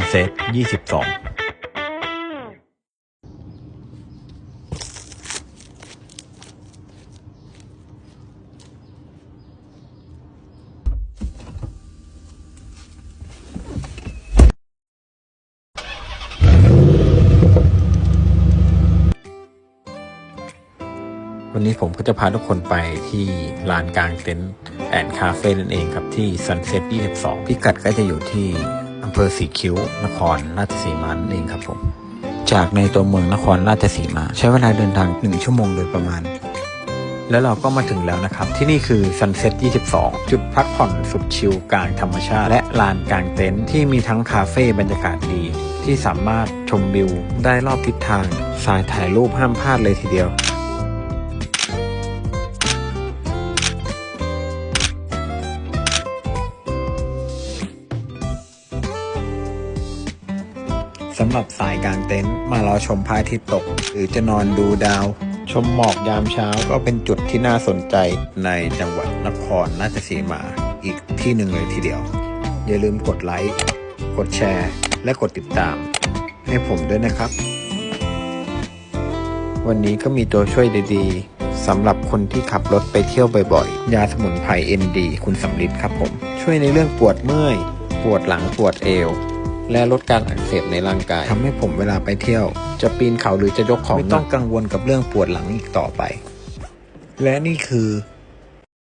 Sunset 22วันนี้ผมก็จะพาทุกคนไปที่ลานกลางเต็นท์แอนคาเฟ่นั่นเองครับที่ Sunset 22 พิกัดก็จะอยู่ที่ อำเภอสีคิ้ว นครราชสีมาเองครับผม จากในตัวเมืองนครราชสีมา ใช้เวลาเดินทาง 1 ชั่วโมงโดยประมาณ แล้วเราก็มาถึงแล้วนะครับ ที่นี่คือ Sunset 22 จุดพักผ่อนสุดชิลกลางธรรมชาติ และลานกลางเต็นท์ที่มีทั้งคาเฟ่บรรยากาศดี ที่สามารถชมวิวได้รอบทิศทางสายถ่ายรูปห้ามพลาดเลยทีเดียว สำหรับสายกลางเต็นท์มารอชมพระอาทิตย์ตก หรือจะนอนดูดาว ชมหมอกยามเช้าก็เป็นจุดที่น่าสนใจในจังหวัดนครราชสีมาอีกที่หนึ่งเลยทีเดียว อย่าลืมกดไลค์ กดแชร์ และกดติดตาม ให้ผมด้วยนะครับ วันนี้ก็มีตัวช่วยดีๆสำหรับคนที่ขับรถไปเที่ยวบ่อยๆ ยาสมุนไพร ND คุณสำลิดครับผม ช่วยในเรื่องปวดเมื่อย ปวดหลังปวดเอว และลดการอักเสบในร่างกายทำให้ผมเวลาไปเที่ยว จะปีนเขาหรือจะยกของไม่ต้องกังวลกับเรื่องปวดหลังอีกต่อไป และนี่คือ